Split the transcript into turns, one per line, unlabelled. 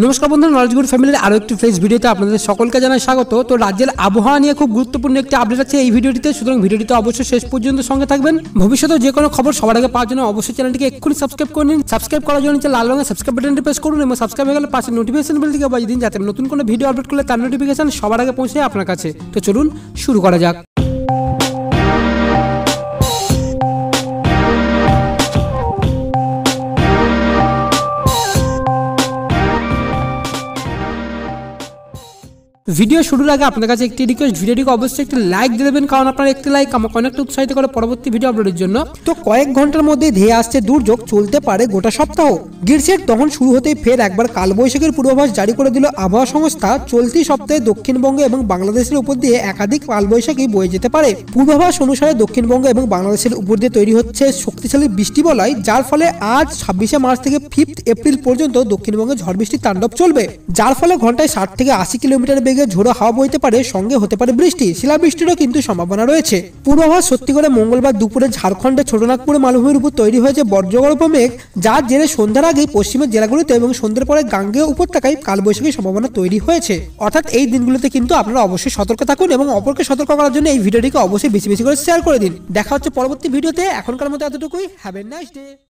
নমস্কার বন্ধু নলেজগুড ফ্যামিলির আরও একটি ফ্রেশ ভিডিওতে আপনাদের সকলকে জানাই স্বাগত। তো রাজ্যের আবহাওয়া নিয়ে খুব গুরুত্বপূর্ণ একটি আপডেট আছে এই ভিডিওটিতে সুতরাং ভিডিওটিতে অবশ্যই শেষ পর্যন্ত সঙ্গে থাকবেন। ভবিষ্যতে যে কোনো খবর সবার আগে পাওয়ার জন্য অবশ্যই চ্যানেলটিকে এক্ষুনি সাবস্ক্রাইব করে নিন। সাবস্ক্রাইব করার জন্য লাল রঙের সাবস্ক্রাইব বাটনটি প্রেস করুন এবং সাবস্ক্রাইব হয়ে গেলে পাশে নোটিফিকেশন বেল থেকে বাজিয়ে দিন যাতে নতুন কোনো ভিডিও আপলোড করলে তার নোটিফিকেশন সবার আগে পৌঁছে আপনার কাছে। তো চলুন শুরু করা যাক। ভিডিও শুরুর আগে আপনার কাছে একটি রিকোয়েস্ট ভিডিওটিকে অবশ্যই একটি লাইক দিয়ে দেবেন, কারণ আপনার একটি লাইক আমাকে অনেকটা উৎসাহিত করে পরবর্তী ভিডিও আপলোডের জন্য। তো কয়েক ঘণ্টার মধ্যে ধেয়ে আসছে দুর্যোগ, চলতে পারে গোটা সপ্তাহ। গ্রীষ্মের তখন শুরু হতেই ফের একবার কালবৈশাখীর পূর্বাভাস জারি করে দিল আবহাওয়া সংস্থা। চলতি সপ্তাহে দক্ষিণবঙ্গ এবং বাংলাদেশের উপর দিয়ে একাধিক কালবৈশাখী বয়ে যেতে পারে। পূর্বাভাস অনুসারে দক্ষিণবঙ্গ এবং বাংলাদেশের উপর দিয়ে তৈরি হচ্ছে শক্তিশালী বৃষ্টি বলয়, যার ফলে আজ ছাব্বিশে মার্চ থেকে ফিফথ এপ্রিল পর্যন্ত দক্ষিণবঙ্গে ঝড় বৃষ্টির তাণ্ডব চলবে। যার ফলে ঘন্টায় ষাট থেকে আশি কিলোমিটার বেগে ঝোড়ো হাওয়া বইতে পারে, সঙ্গে হতে পারে বৃষ্টি। শিলাবৃষ্টিরও কিন্তু সম্ভাবনা রয়েছে। পূর্বাভাস সত্যি করে মঙ্গলবার দুপুরে ঝাড়খণ্ডের ছোটনাগপুরে মালভূমির উপর তৈরি হয়েছে বর্জ্যগল্প মেঘ, যার জেরে সন্ধ্যার আগেই পশ্চিমের জেলাগুলিতে এবং সন্ধ্যের পরে গাঙ্গেয় উপত্যকায় কালবৈশাখীর সম্ভাবনা তৈরি হয়েছে। অর্থাৎ এই দিনগুলোতে কিন্তু আপনারা অবশ্যই সতর্ক থাকুন এবং অপরকে সতর্ক করার জন্য এই ভিডিওটিকে অবশ্যই বেশি বেশি করে শেয়ার করে দিন। দেখা হচ্ছে পরবর্তী ভিডিওতে। এখনকার মতো এতটুকুই। Have a nice day